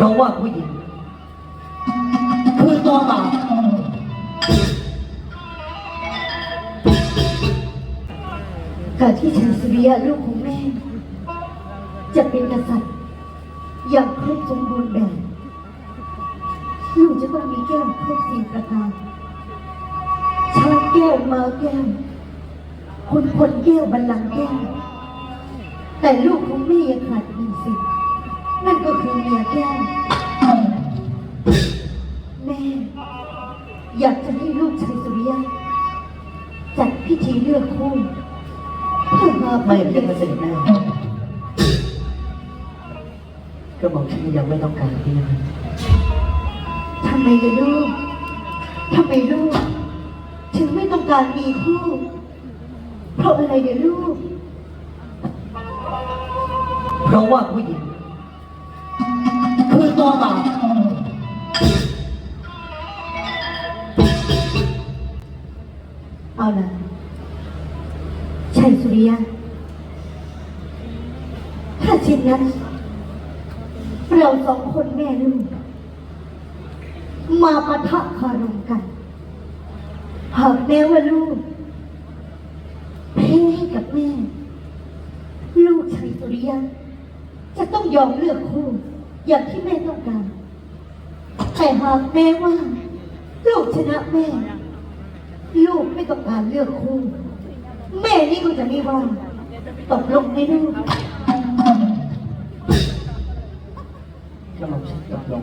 เพราะว่าผู้หญิง คือตัวบาปการที่ฉันสุริยะลูกของแม่ จะเป็นกษัตริย์ อย่างครบสมบูรณ์แบบลูกจะต้องมีแก้วครบสี่ประการชาแก้วมาแก้วคนคนแก้วบัลลังก์แก้วแต่ลูกของแม่ยังขาดหนึ่งสิ่ง นั่นก็คือเมียแก้วแม่ อยากจะให้ลูกชายสุริยะจัดพิธีเลือกคู่เพื่อมาไม่เพื่อเป็นเลี้ยงเสด็จแม่ก็บอกฉันยังไม่ต้องการที่นั่นทำไมล่ะลูกทำไมลูกถึงไม่ต้องการมีคู่เพราะอะไรเดี๋ยวลูก เพราะว่าผู้หญิง อตัวบาเอาล่ะชัยสุริยะถ้าเช่นนั้น เราสองคนแม่ลูกมาปะทะคารมกันหากแม้ว่าลูกแพ้ให้กับแม่ ลูกชัยสุริยะจะต้องยอมเลือกคู่ อย่างที่แม่ต้องการ แต่หากแม่ว่า ลูกชนะแม่ ลูกไม่ต้องการเลือกคู่ แม่นี่ก็จะไม่ว่าตกลงให้ลูกก็บอกฉันตกลง